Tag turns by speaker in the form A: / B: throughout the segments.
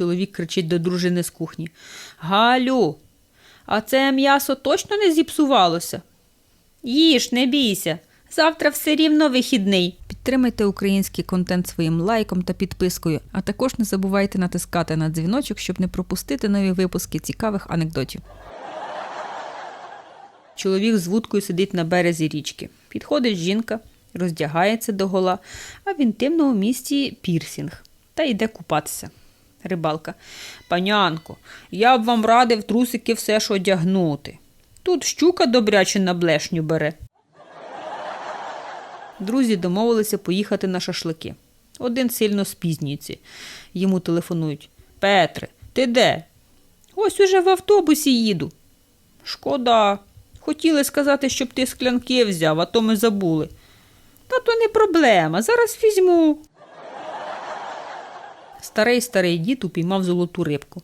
A: Чоловік кричить до дружини з кухні. Галю, а це м'ясо точно не зіпсувалося? Їж, не бійся. Завтра все рівно вихідний. Підтримайте український контент своїм лайком та підпискою, а також не забувайте натискати на дзвіночок, щоб не пропустити нові випуски цікавих анекдотів. Чоловік з вудкою сидить на березі річки. Підходить жінка, роздягається догола, а в інтимному місці пірсінг та йде купатися. Рибалка. Панянко, я б вам радив трусики все ж одягнути. Тут щука добряче на блешню бере. Друзі домовилися поїхати на шашлики. Один сильно спізнюється. Йому телефонують. Петре, ти де? Ось уже в автобусі їду. Шкода. Хотіли сказати, щоб ти склянки взяв, а то ми забули. Та то не проблема, зараз візьму. Старий старий дід упіймав золоту рибку.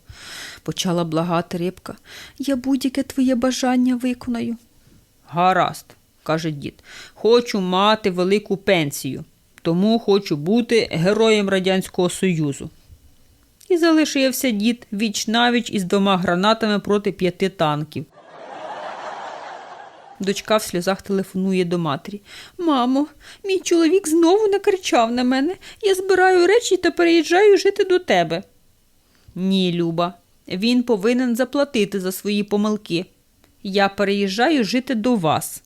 A: Почала благати рибка. Я будь-яке твоє бажання виконаю. Гаразд, каже дід. Хочу мати велику пенсію, тому хочу бути героєм Радянського Союзу. І залишився дід віч навіч із двома гранатами проти п'яти танків. Дочка в сльозах телефонує до матері. Мамо, мій чоловік знову накричав на мене. Я збираю речі та переїжджаю жити до тебе. Ні, Люба, він повинен заплатити за свої помилки. Я переїжджаю жити до вас.